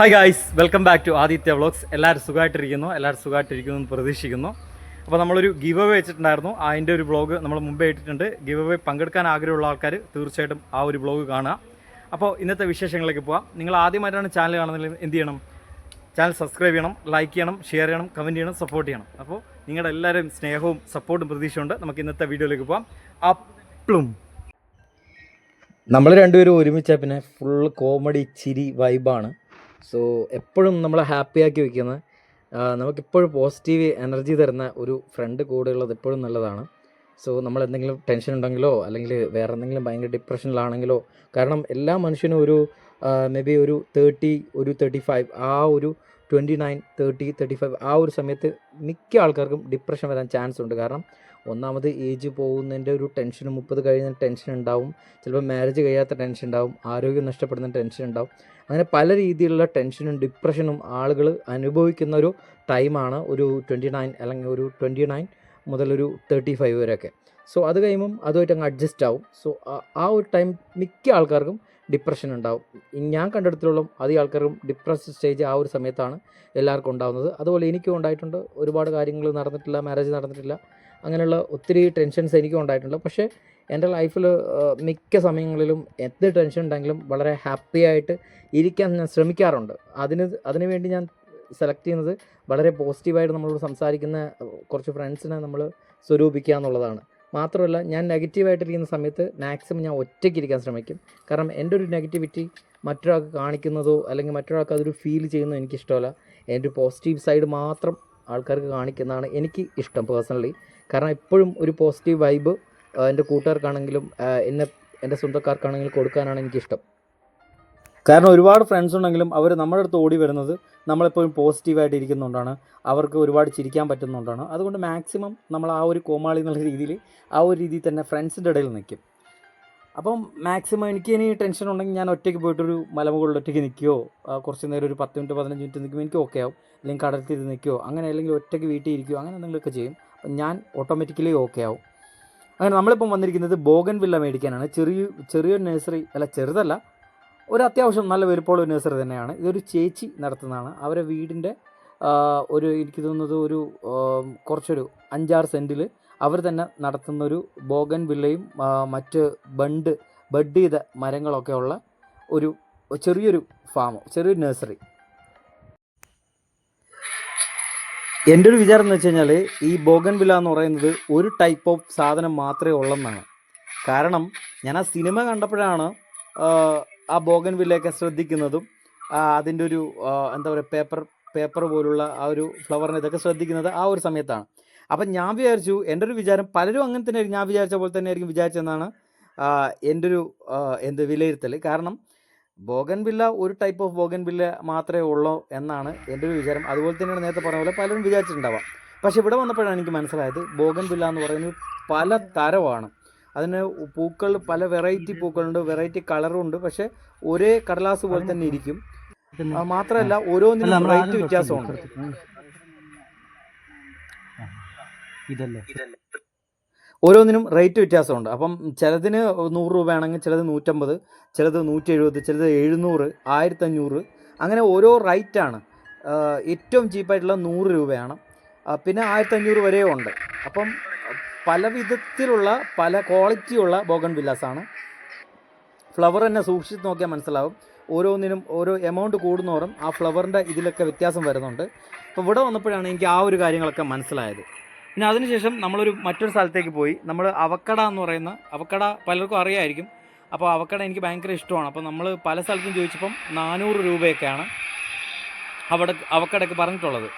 Hi guys welcome back to Aditya vlogs എല്ലാവരും സുഖമായിട്ടിരിക്കുന്നു എല്ലാവരും സുഖമായിട്ടിരിക്കുന്നു എന്ന് പ്രതീക്ഷിക്കുന്നു. അപ്പോൾ നമ്മളൊരു ഗിവ് അവേ വെച്ചിട്ടുണ്ടായിരുന്നു അതിന്റെ ഒരു ബ്ലോഗ് നമ്മൾ മുമ്പേ ഇട്ടിട്ടുണ്ട്. ഗിവ് അവേ പങ്കെടുക്കാൻ ആഗ്രഹമുള്ള ആൾക്കാർ തീർച്ചയായിട്ടും ആ ഒരു ബ്ലോഗ് കാണുക. അപ്പോൾ ഇന്നത്തെ വിശേഷങ്ങളിലേക്ക് പോവാം. നിങ്ങൾ ആദ്യമായിട്ടാണ് ചാനൽ കാണുന്നതിൽ എന്ത് ചെയ്യണം? ചാനൽ സബ്സ്ക്രൈബ് ചെയ്യണം ലൈക്ക് ചെയ്യണം ഷെയർ ചെയ്യണം കമന്റ് ചെയ്യണം സപ്പോർട്ട് ചെയ്യണം. അപ്പോൾ നിങ്ങളുടെ എല്ലാവരും സ്നേഹവും സപ്പോർട്ടും പ്രതീക്ഷയുണ്ട്. നമുക്ക് ഇന്നത്തെ വീഡിയോയിലേക്ക് പോവാം. അപ്ലും നമ്മൾ രണ്ടുപേരും ഒരുമിച്ച പിന്നെ ഫുൾ കോമഡി ചിരി വൈബാണ് സോ എപ്പോഴും നമ്മളെ ഹാപ്പിയാക്കി വെക്കുന്ന നമുക്കിപ്പോഴും പോസിറ്റീവ് എനർജി തരുന്ന ഒരു ഫ്രണ്ട് കൂടെ ഉള്ളത് എപ്പോഴും നല്ലതാണ്. സോ നമ്മൾ എന്തെങ്കിലും ടെൻഷൻ ഉണ്ടെങ്കിലോ അല്ലെങ്കിൽ വേറെ എന്തെങ്കിലും ഭയങ്കര ഡിപ്രഷനിലാണെങ്കിലോ കാരണം എല്ലാ മനുഷ്യനും ഒരു മേ ബി ഒരു തേർട്ടി ഒരു തേർട്ടി ഫൈവ് ആ ഒരു twenty nine thirty thirty five ആ ഒരു സമയത്ത് മിക്ക ആൾക്കാർക്കും ഡിപ്രഷൻ വരാൻ ചാൻസ് ഉണ്ട്. കാരണം ഒന്നാമത് ഏജ് പോകുന്നതിന്റെ ഒരു ടെൻഷൻ മുപ്പത് കഴിഞ്ഞ ടെൻഷൻ ഉണ്ടാവും. ചിലപ്പോൾ മാരേജ് കഴിയാത്ത ടെൻഷൻ ഉണ്ടാവും. ആരോഗ്യം നഷ്ടപ്പെടുന്ന ടെൻഷൻ ഉണ്ടാവും. അങ്ങനെ പല രീതിയിലുള്ള ടെൻഷനും ഡിപ്രഷനും ആളുകൾ അനുഭവിക്കുന്ന ഒരു ടൈമാണ് ഒരു ട്വന്റി നയൻ അല്ലെങ്കിൽ ഒരു ട്വന്റി നയൻ മുതലൊരു തേർട്ടി ഫൈവ് വരെയൊക്കെ. സോ അത് കഴിയുമ്പം അതുമായിട്ട് അങ്ങ് അഡ്ജസ്റ്റ് ആവും. സോ ആ ഒരു ടൈം മിക്ക ആൾക്കാർക്കും ഡിപ്രഷൻ ഉണ്ടാവും. ഞാൻ കണ്ടെടുത്തോളം അധികം ആൾക്കാർക്കും ഡിപ്രസ് സ്റ്റേജ് ആ ഒരു സമയത്താണ് എല്ലാവർക്കും ഉണ്ടാകുന്നത് അതുപോലെ എനിക്കും ഉണ്ടായിട്ടുണ്ട്. ഒരുപാട് കാര്യങ്ങൾ നടന്നിട്ടില്ല മാരേജ് നടന്നിട്ടില്ല. അങ്ങനെയുള്ള ഒത്തിരി ടെൻഷൻസ് എനിക്കും ഉണ്ടായിട്ടുണ്ട്. പക്ഷേ എന്റെ ലൈഫിൽ മിക്ക സമയങ്ങളിലും എന്ത് ടെൻഷൻ ഉണ്ടെങ്കിലും വളരെ ഹാപ്പി ആയിട്ട് ഇരിക്കാൻ ഞാൻ ശ്രമിക്കാറുണ്ട്. അതിന് അതിനു വേണ്ടി ഞാൻ സെലക്ട് ചെയ്യുന്നത് വളരെ പോസിറ്റീവായിട്ട് നമ്മളോട് സംസാരിക്കുന്ന കുറച്ച് ഫ്രണ്ട്സിനെ നമ്മൾ സ്വരൂപിക്കുക എന്നുള്ളതാണ്. മാത്രമല്ല ഞാൻ നെഗറ്റീവായിട്ടിരിക്കുന്ന സമയത്ത് മാക്സിമം ഞാൻ ഒറ്റയ്ക്ക് ഇരിക്കാൻ ശ്രമിക്കും. കാരണം എന്റെ ഒരു നെഗറ്റിവിറ്റി മറ്റൊരാൾക്ക് കാണിക്കുന്നതോ അല്ലെങ്കിൽ മറ്റൊരാൾക്ക് അതൊരു ഫീൽ ചെയ്യുന്നതോ എനിക്കിഷ്ടമല്ല. എന്റെ ഒരു പോസിറ്റീവ് സൈഡ് മാത്രം ആൾക്കാർക്ക് കാണിക്കുന്നതാണ് എനിക്ക് ഇഷ്ടം പേഴ്സണലി കാരണം എപ്പോഴും ഒരു പോസിറ്റീവ് വൈബ് എന്റെ കൂട്ടുകാർക്കാണെങ്കിലും എന്നെ എന്റെ സ്വന്തക്കാർക്കാണെങ്കിലും കൊടുക്കാനാണ് എനിക്കിഷ്ടം. കാരണം ഒരുപാട് ഫ്രണ്ട്സ് ഉണ്ടെങ്കിലും അവർ നമ്മുടെ അടുത്ത് ഓടി വരുന്നത് നമ്മളെപ്പോഴും പോസിറ്റീവായിട്ട് ഇരിക്കുന്നതുകൊണ്ടാണ് അവർക്ക് ഒരുപാട് ചിരിക്കാൻ പറ്റുന്നതുകൊണ്ടാണ് അതുകൊണ്ട് മാക്സിമം നമ്മൾ ആ ഒരു കോമാളി എന്നുള്ള രീതിയിൽ ആ ഒരു രീതിയിൽ തന്നെ ഫ്രണ്ട്സിന്റെ ഇടയിൽ നിൽക്കും. അപ്പം മാക്സിമം എനിക്ക് ഇനി ടെൻഷൻ ഉണ്ടെങ്കിൽ ഞാൻ ഒറ്റയ്ക്ക് പോയിട്ടൊരു മലമുകളിൽ ഒറ്റയ്ക്ക് നിൽക്കുകയോ കുറച്ച് നേരം ഒരു പത്ത് മിനിറ്റ് പതിനഞ്ച് മിനിറ്റ് നിൽക്കുമ്പോൾ എനിക്ക് ഓക്കെ ആവും. അല്ലെങ്കിൽ കടത്തിൽ നിൽക്കുകയോ അങ്ങനെ അല്ലെങ്കിൽ ഒറ്റയ്ക്ക് വീട്ടിൽ ഇരിക്കുകയോ അങ്ങനെ എന്തെങ്കിലുമൊക്കെ ചെയ്യും. അപ്പം ഞാൻ ഓട്ടോമാറ്റിക്കലി ഓക്കെ ആവും. അങ്ങനെ നമ്മളിപ്പം വന്നിരിക്കുന്നത് ബോഗൻ വില്ല മേടിക്കാനാണ്. ചെറിയ ചെറിയൊരു നഴ്സറി അല്ല ചെറുതല്ല ഒരു അത്യാവശ്യം നല്ല വലുപ്പമുള്ള നഴ്സറി തന്നെയാണ്. ഇതൊരു ചേച്ചി നടത്തുന്നതാണ്. അവരെ വീടിന്റെ ഒരു എനിക്ക് തോന്നുന്നത് ഒരു കുറച്ചൊരു അഞ്ചാറ് സെന്റിൽ അവർ തന്നെ നടത്തുന്ന ഒരു ബോഗൻ വില്ലയും മറ്റ് ബണ്ട് ബഡ് ചെയ്ത മരങ്ങളൊക്കെ ഉള്ള ഒരു ചെറിയൊരു ഫാം ചെറിയൊരു നഴ്സറി. എന്റെ ഒരു വിചാരം എന്ന് വെച്ച് കഴിഞ്ഞാൽ ഈ ബോഗൻ വില്ല എന്ന് പറയുന്നത് ഒരു ടൈപ്പ് ഓഫ് സാധനം മാത്രമേ ഉള്ളെന്നാണ്. കാരണം ഞാൻ ആ സിനിമ കണ്ടപ്പോഴാണ് ആ, ബോഗൻ വില്ലയൊക്കെ ശ്രദ്ധിക്കുന്നതും അതിന്റെ ഒരു എന്താ പറയുക പേപ്പർ പേപ്പർ പോലുള്ള ആ ഒരു ഫ്ലവറിനെ ഇതൊക്കെ ശ്രദ്ധിക്കുന്നത് ആ ഒരു സമയത്താണ്. അപ്പം ഞാൻ വിചാരിച്ചു എന്റെ ഒരു വിചാരം പലരും അങ്ങനെ തന്നെ ഞാൻ വിചാരിച്ച പോലെ തന്നെ ആയിരിക്കും വിചാരിച്ചെന്നാണ് എന്റെ ഒരു എന്ത് വിലയിരുത്തൽ കാരണം ബോഗൻ ബില്ല ഒരു ടൈപ്പ് ഓഫ് ബോഗൻ ബില്ല മാത്രമേ ഉള്ളൂ എന്നാണ് എന്റെ ഒരു വിചാരം. അതുപോലെ തന്നെയാണ് നേരത്തെ പറഞ്ഞ പോലെ പലരും വിചാരിച്ചിട്ടുണ്ടാവാം. പക്ഷേ ഇവിടെ വന്നപ്പോഴാണ് എനിക്ക് മനസ്സിലായത് ബോഗൻ ബില്ല എന്ന് പറയുന്നത് പല തരമാണ്. അതിന് പൂക്കൾ പല വെറൈറ്റി പൂക്കളുണ്ട് വെറൈറ്റി കളറും ഉണ്ട്. പക്ഷേ ഒരേ കടലാസ് പോലെ തന്നെ ഇരിക്കും. മാത്രമല്ല ഓരോന്നിനും റേറ്റ് വ്യത്യാസമുണ്ട്. ഇതല്ലേ? ഓരോന്നിനും റേറ്റ് വ്യത്യാസമുണ്ട്. അപ്പം ചിലതിന് നൂറ് രൂപയാണെങ്കിൽ ചിലത് നൂറ്റമ്പത് ചിലത് നൂറ്റി എഴുപത് ചിലത് എഴുന്നൂറ് ആയിരത്തഞ്ഞൂറ്. അങ്ങനെ ഓരോ റേറ്റാണ് ഏറ്റവും ചീപ്പായിട്ടുള്ള നൂറ് രൂപയാണ്. പിന്നെ ആയിരത്തഞ്ഞൂറ് വരെ ഉണ്ട്. അപ്പം പല വിധത്തിലുള്ള പല ക്വാളിറ്റിയുള്ള ബോഗൺ വില്ലാസാണ് ഫ്ലവർ തന്നെ സൂക്ഷിച്ച് നോക്കിയാൽ മനസ്സിലാവും. ഓരോന്നിനും ഓരോ എമൗണ്ട് കൂടുന്നോറും ആ ഫ്ലവറിന്റെ ഇതിലൊക്കെ വ്യത്യാസം വരുന്നുണ്ട്. അപ്പോൾ ഇവിടെ വന്നപ്പോഴാണ് എനിക്ക് ആ ഒരു കാര്യങ്ങളൊക്കെ മനസ്സിലായത്. പിന്നെ അതിനുശേഷം നമ്മളൊരു മറ്റൊരു സ്ഥലത്തേക്ക് പോയി. നമ്മൾ അവക്കട എന്ന് പറയുന്ന അവക്കട പലർക്കും അറിയായിരിക്കും. അപ്പോൾ അവക്കട എനിക്ക് ഭയങ്കര ഇഷ്ടമാണ്. അപ്പോൾ നമ്മൾ പല സ്ഥലത്തും ചോദിച്ചപ്പം നാനൂറ് രൂപയൊക്കെയാണ് അവിടെ അവക്കടയ്ക്ക് പറഞ്ഞിട്ടുള്ളത്.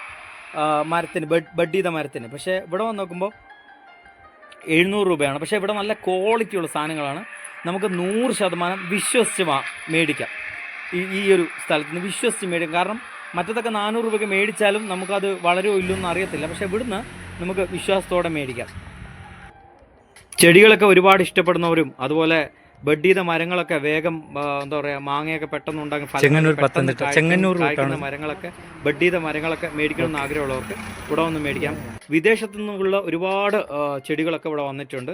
മരത്തിന് ബഡ് ബഡ് ചെയ്ത മരത്തിന്. പക്ഷേ ഇവിടെ വന്ന് നോക്കുമ്പോൾ എഴുന്നൂറ് രൂപയാണ്. പക്ഷേ ഇവിടെ നല്ല ക്വാളിറ്റിയുള്ള സാധനങ്ങളാണ്. നമുക്ക് നൂറ് ശതമാനം വിശ്വസിച്ച് മേടിക്കാം. ഈ ഈ ഒരു സ്ഥലത്ത് നിന്ന് വിശ്വസിച്ച് മേടിക്കാം. കാരണം മറ്റത്തൊക്കെ നാനൂറ് രൂപയ്ക്ക് മേടിച്ചാലും നമുക്കത് വളരെ ഇല്ലയോ അറിയത്തില്ല. പക്ഷേ ഇവിടുന്ന് നമുക്ക് വിശ്വാസത്തോടെ മേടിക്കാം ചെടികളൊക്കെ ഒരുപാട് ഇഷ്ടപ്പെടുന്നവരും അതുപോലെ ബഡ് ചെയ്ത മരങ്ങളൊക്കെ വേഗം എന്താ പറയുക മാങ്ങയൊക്കെ പെട്ടെന്ന് ഉണ്ടാകും ചെങ്ങന്നൂർ, പത്തനംതിട്ട. ചെങ്ങന്നൂർ കായ്ക്കുന്ന. മരങ്ങളൊക്കെ ബഡ് ചെയ്ത മരങ്ങളൊക്കെ മേടിക്കണം എന്ന് ആഗ്രഹമുള്ളവർക്ക് ഇവിടെ വന്ന് മേടിക്കാം വിദേശത്തു നിന്നുള്ള ഒരുപാട് ചെടികളൊക്കെ ഇവിടെ വന്നിട്ടുണ്ട്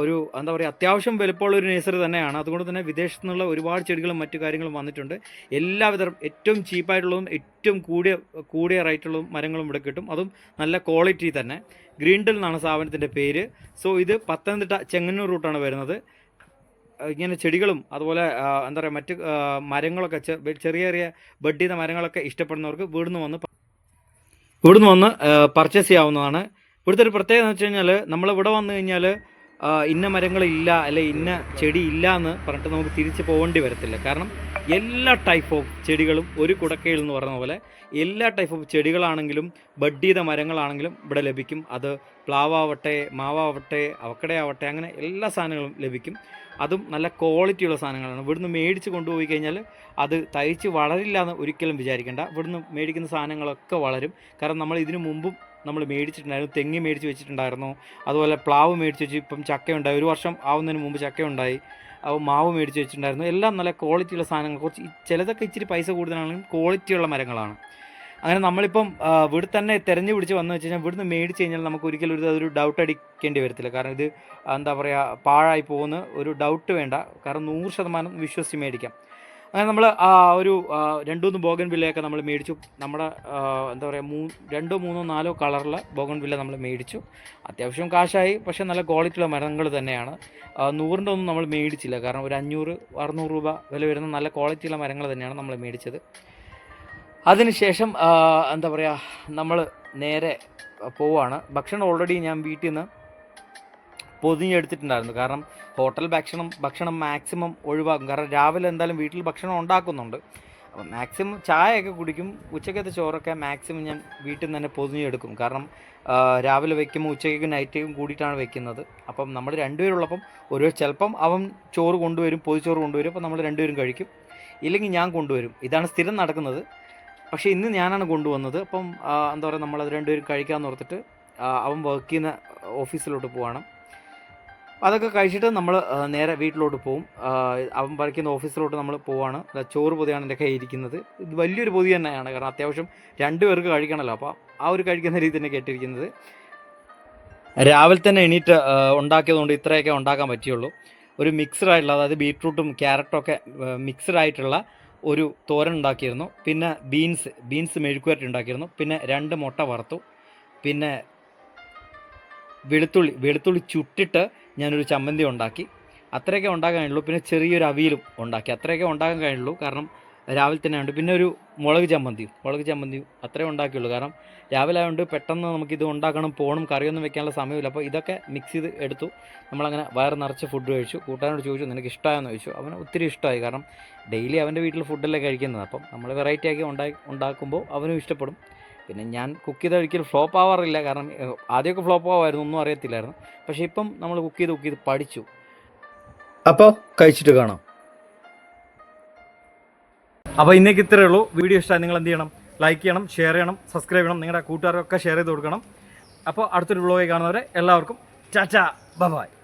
ഒരു എന്താ പറയുക അത്യാവശ്യം വലുപ്പമുള്ള ഒരു നേഴ്സറി തന്നെയാണ്. അതുകൊണ്ട് തന്നെ വിദേശത്തു നിന്നുള്ള ഒരുപാട് ചെടികളും മറ്റു കാര്യങ്ങളും വന്നിട്ടുണ്ട്. എല്ലാവിധ ഏറ്റവും ചീപ്പായിട്ടുള്ളതും ഏറ്റവും കൂടിയ കൂടിയ റേറ്റുള്ളതും മരങ്ങളും ഇവിടെ കിട്ടും. അതും നല്ല ക്വാളിറ്റി തന്നെ. ഗ്രീൻഡൽ എന്നാണ് സ്ഥാപനത്തിന്റെ പേര്. സോ ഇത് പത്തനംതിട്ട ചെങ്ങന്നൂർ റൂട്ടാണ് വരുന്നത്. ഇങ്ങനെ ചെടികളും അതുപോലെ എന്താ പറയുക മറ്റ് മരങ്ങളൊക്കെ ചെറിയ ചെറിയ ബഡ് ചെയ്ത മരങ്ങളൊക്കെ ഇഷ്ടപ്പെടുന്നവർക്ക് ഇവിടുന്ന് വന്ന് ഇവിടുന്ന് വന്ന് പർച്ചേസ് ചെയ്യാവുന്നതാണ്. ഇവിടുത്തെ ഒരു പ്രത്യേകത എന്ന് വെച്ച് കഴിഞ്ഞാൽ നമ്മൾ ഇവിടെ വന്നു കഴിഞ്ഞാൽ ഇന്ന മരങ്ങളില്ല അല്ലെ ഇന്ന ചെടി ഇല്ല എന്ന് പറഞ്ഞിട്ട് നമുക്ക് തിരിച്ചു പോകേണ്ടി വരത്തില്ല. കാരണം എല്ലാ ടൈപ്പ് ഓഫ് ചെടികളും ഒരു കുടക്കയിൽ എന്ന് പറയുന്ന പോലെ എല്ലാ ടൈപ്പ് ഓഫ് ചെടികളാണെങ്കിലും ബഡ് ചെയ്ത മരങ്ങളാണെങ്കിലും ഇവിടെ ലഭിക്കും. അത് പ്ലാവാവട്ടെ മാവാവട്ടെ അവക്കടയാവട്ടെ അങ്ങനെ എല്ലാ സാധനങ്ങളും ലഭിക്കും. അതും നല്ല ക്വാളിറ്റിയുള്ള സാധനങ്ങളാണ്. ഇവിടുന്ന് മേടിച്ച് കൊണ്ടുപോയി കഴിഞ്ഞാൽ അത് തയ്ച്ച് വളരില്ല എന്ന് ഒരിക്കലും വിചാരിക്കേണ്ട. ഇവിടുന്ന് മേടിക്കുന്ന സാധനങ്ങളൊക്കെ വളരും. കാരണം നമ്മൾ ഇതിനു മുമ്പും നമ്മൾ മേടിച്ചിട്ടുണ്ടായിരുന്നു തെങ്ങ് മേടിച്ച് വെച്ചിട്ടുണ്ടായിരുന്നു അതുപോലെ പ്ലാവ് മേടിച്ച് വെച്ച് ഇപ്പം ചക്കയുണ്ടായി ഒരു വർഷം ആവുന്നതിന് മുമ്പ് ചക്കയുണ്ടായി അപ്പോൾ മാവ് മേടിച്ച് വെച്ചിട്ടുണ്ടായിരുന്നു. എല്ലാം നല്ല ക്വാളിറ്റിയുള്ള സാധനങ്ങൾ. കുറച്ച് ചിലതൊക്കെ ഇച്ചിരി പൈസ കൂടുതലാണെങ്കിലും ക്വാളിറ്റിയുള്ള മരങ്ങളാണ്. അങ്ങനെ നമ്മളിപ്പം ഇവിടെ തന്നെ തിരഞ്ഞു പിടിച്ച് വന്നു വെച്ച് കഴിഞ്ഞാൽ ഇവിടുന്ന് മേടിച്ച് കഴിഞ്ഞാൽ നമുക്ക് ഒരിക്കലും ഒരു അതൊരു ഡൗട്ട് അടിക്കേണ്ടി വരത്തില്ല. കാരണം ഇത് എന്താ പറയുക പാഴായി പോകുന്ന ഒരു ഡൗട്ട് വേണ്ട. കാരണം നൂറ് ശതമാനം വിശ്വസിച്ച് മേടിക്കാം. അങ്ങനെ നമ്മൾ ഒരു രണ്ട് മൂന്ന് ബോഗൻ വില്ലയൊക്കെ നമ്മൾ മേടിച്ചു. നമ്മുടെ എന്താ പറയുക മൂ രണ്ടോ മൂന്നോ നാലോ കളറുള്ള ബോഗൻ വില്ല നമ്മൾ മേടിച്ചു. അത്യാവശ്യം കാശായി പക്ഷേ നല്ല ക്വാളിറ്റിയുള്ള മരങ്ങൾ തന്നെയാണ്. നൂറിന്റെ ഒന്നും നമ്മൾ മേടിച്ചില്ല. കാരണം ഒരു അഞ്ഞൂറ് അറുന്നൂറ് രൂപ വില വരുന്ന നല്ല ക്വാളിറ്റിയുള്ള മരങ്ങൾ തന്നെയാണ് നമ്മൾ മേടിച്ചത്. അതിനുശേഷം എന്താ പറയുക നമ്മൾ നേരെ പോവാണ്. ഭക്ഷണം ഓൾറെഡി ഞാൻ വീട്ടിൽ നിന്ന് പൊതിഞ്ഞെടുത്തിട്ടുണ്ടായിരുന്നു. കാരണം ഹോട്ടൽ ഭക്ഷണം ഭക്ഷണം മാക്സിമം ഒഴിവാക്കും. കാരണം രാവിലെ എന്തായാലും വീട്ടിൽ ഭക്ഷണം ഉണ്ടാക്കുന്നുണ്ട്. അപ്പം മാക്സിമം ചായയൊക്കെ കുടിക്കും. ഉച്ചക്കത്തെ ചോറൊക്കെ മാക്സിമം ഞാൻ വീട്ടിൽ നിന്ന് തന്നെ പൊതിഞ്ഞെടുക്കും. കാരണം രാവിലെ വെക്കുമ്പോൾ ഉച്ചയ്ക്കും നൈറ്റേക്കും കൂടിയിട്ടാണ് വെക്കുന്നത്. അപ്പം നമ്മൾ രണ്ടുപേരുള്ളപ്പം ഒരു ചിലപ്പം അവൻ ചോറ് കൊണ്ടുവരും പൊതിച്ചോറ് കൊണ്ടുവരും. അപ്പം നമ്മൾ രണ്ടുപേരും കഴിക്കും. ഇല്ലെങ്കിൽ ഞാൻ കൊണ്ടുവരും. ഇതാണ് സ്ഥിരം നടക്കുന്നത്. പക്ഷേ ഇന്ന് ഞാനാണ് കൊണ്ടുവന്നത്. അപ്പം എന്താ പറയുക നമ്മളത് രണ്ടുപേരും കഴിക്കാമെന്ന് ഓർത്തിട്ട് അവൻ വർക്ക് ചെയ്യുന്ന ഓഫീസിലോട്ട് പോവാണ്. അതൊക്കെ കഴിച്ചിട്ട് നമ്മൾ നേരെ വീട്ടിലോട്ട് പോകും അവൻ വരയ്ക്കുന്ന ഓഫീസിലോട്ട് നമ്മൾ പോവാണ്. ചോറ് പൊതിയാണ് എന്റെ കയ്യിൽ ഇരിക്കുന്നത്. ഇത് വലിയൊരു പൊതി തന്നെയാണ്. കാരണം അത്യാവശ്യം രണ്ട് പേർക്ക് കഴിക്കണമല്ലോ അപ്പോൾ ആ ഒരു കഴിക്കുന്ന രീതി തന്നെ കേട്ടിരിക്കുന്നത്. രാവിലെ തന്നെ എണീറ്റ് ഉണ്ടാക്കിയതുകൊണ്ട് ഇത്രയൊക്കെ ഉണ്ടാക്കാൻ പറ്റിയുള്ളൂ. ഒരു മിക്സ്ഡായിട്ടുള്ള അതായത് ബീട്രൂട്ടും ക്യാരറ്റും ഒക്കെ മിക്സ്ഡ് ആയിട്ടുള്ള ഒരു തോരൻ ഉണ്ടാക്കിയിരുന്നു. പിന്നെ ബീൻസ് ബീൻസ് മെഴുക്കുവരട്ടി ഉണ്ടാക്കിയിരുന്നു. പിന്നെ രണ്ട് മുട്ട വറുത്തു. പിന്നെ വെളുത്തുള്ളി വെളുത്തുള്ളി ചുട്ടിട്ട് ഞാനൊരു ചമ്മന്തി ഉണ്ടാക്കി. അത്രയൊക്കെ ഉണ്ടാക്കാൻ കഴിയുള്ളൂ പിന്നെ ചെറിയൊരു അവിയലും ഉണ്ടാക്കി. അത്രയൊക്കെ ഉണ്ടാക്കാൻ കഴിയുള്ളൂ കാരണം രാവിലെ തന്നെ ഉണ്ട് പിന്നെ ഒരു മുളക് ചമ്മന്തിയും മുളക് ചമ്മന്തിയും അത്രേ ഉണ്ടാക്കിയുള്ളൂ. കാരണം രാവിലെ ആയതുകൊണ്ട് പെട്ടെന്ന് നമുക്കിത് ഉണ്ടാക്കണം. പോകണം. കറിയൊന്നും വെക്കാനുള്ള സമയമില്ല. അപ്പോൾ ഇതൊക്കെ മിക്സ് ചെയ്ത് എടുത്തു. നമ്മളങ്ങനെ വയറ് നിറച്ച് ഫുഡ് കഴിച്ചു. കൂട്ടാനോട് ചോദിച്ചു നിനക്ക് ഇഷ്ടമായെന്ന് ചോദിച്ചു. അവന് ഒത്തിരി ഇഷ്ടമായി. കാരണം ഡെയിലി അവന്റെ വീട്ടിൽ ഫുഡല്ലേ കഴിക്കുന്നത്. അപ്പം നമ്മൾ വെറൈറ്റി ആക്കി ഉണ്ടാക്കി ഉണ്ടാക്കുമ്പോൾ അവനും ഇഷ്ടപ്പെടും. പിന്നെ ഞാൻ കുക്ക് ചെയ്ത ഒരിക്കലും ഫ്ലോപ്പ് ആവാറില്ല. കാരണം ആദ്യമൊക്കെ ഫ്ലോപ്പ് ആവായിരുന്നു. ഒന്നും അറിയത്തില്ലായിരുന്നു. പക്ഷേ ഇപ്പം നമ്മൾ കുക്ക് ചെയ്ത് കുക്ക് ചെയ്ത് പഠിച്ചു. അപ്പോൾ കഴിച്ചിട്ട് കാണാം. അപ്പോൾ ഇന്നേക്ക് ഇത്രയേ ഉള്ളൂ. വീഡിയോ ഇഷ്ടമായി നിങ്ങൾ എന്ത് ചെയ്യണം? ലൈക്ക് ചെയ്യണം ഷെയർ ചെയ്യണം സബ്സ്ക്രൈബ് ചെയ്യണം. നിങ്ങളുടെ കൂട്ടുകാരൊക്കെ ഷെയർ ചെയ്ത് കൊടുക്കണം. അപ്പോൾ അടുത്തൊരു വ്ളോഗിൽ കാണുന്നവരെ എല്ലാവർക്കും ചാച്ചാ ബൈ.